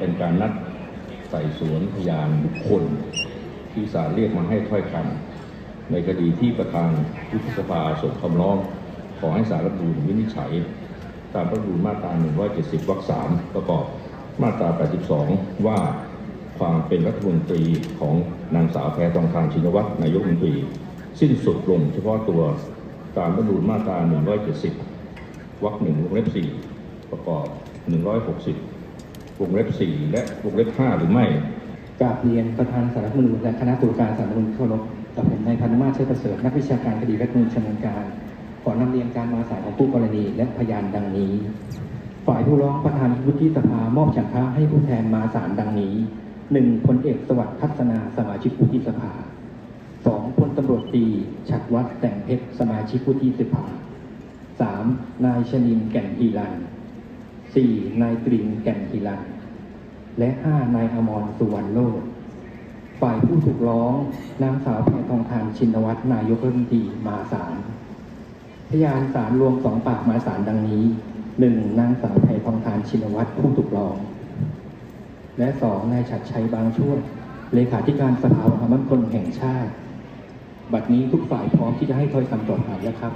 เป็นการนัดไต่สวนพยานบุคคล ที่ศาลเรียกมาให้ถ้อยคำในคดีที่ประธานวุฒิสภาส่งคำร้อง ขอให้สารรัฐธรรมนูญวินิจฉัย ตามรัฐธรรมนูญมาตรา 170 วรรค 3 ประกอบมาตรา 82 ว่าความเป็นรัฐมนตรีของนางสาวแพทองทานชินวัตรนายกรัฐมนตรี สิ้นสุดลงเฉพาะตัวตามรัฐธรรมนูญมาตรา 170 วรรคหนึ่งวงเล็บ4ประกอบ 160 วงเล็บ4และวงเล็บ5หรือไม่กราบเรียนประธานสารรัฐมนูญและคณะตุลาการสารรัฐมนูญที่เคารพกับผมนายพันุมาเชิดประเสริฐนักวิชาการคดีรัฐมนูญชำนาญการ ขอนำเรียนการมาสายของผู้กรณีและพยานดังนี้ ฝ่ายผู้ร้องประธานวุฒิสภามอบฉันทะให้ผู้แทนมาสารดังนี้หนึ่งพลเอกสวัสดิ์ทัศนาสมาชิกวุฒิสภาสองพลตำรวจตีฉัดวัฒน์แต่งเพชรสมาชิกวุฒิสภาสามนายชนินแก่นฮีรัน สี่นายตรินแก่นฮีรันและ 5 นายอมรสุวรรณโลดฝ่ายผู้ถูกร้องนางสาวแพทองทานชินวัตรนายกรัฐมนตรีมาศาลพยานสารรวมสองปากมายสารดังนี้หนึ่งนางสาวแพทองทานชินวัตรผู้ถูกร้อง และสองนายฉัดชัยบางช่วยเลขาธิการสภาความมั่นคงแห่งชาติ บัดนี้ทุกฝ่ายพร้อมที่จะให้ถ้อยคำต่อไปแล้วครับ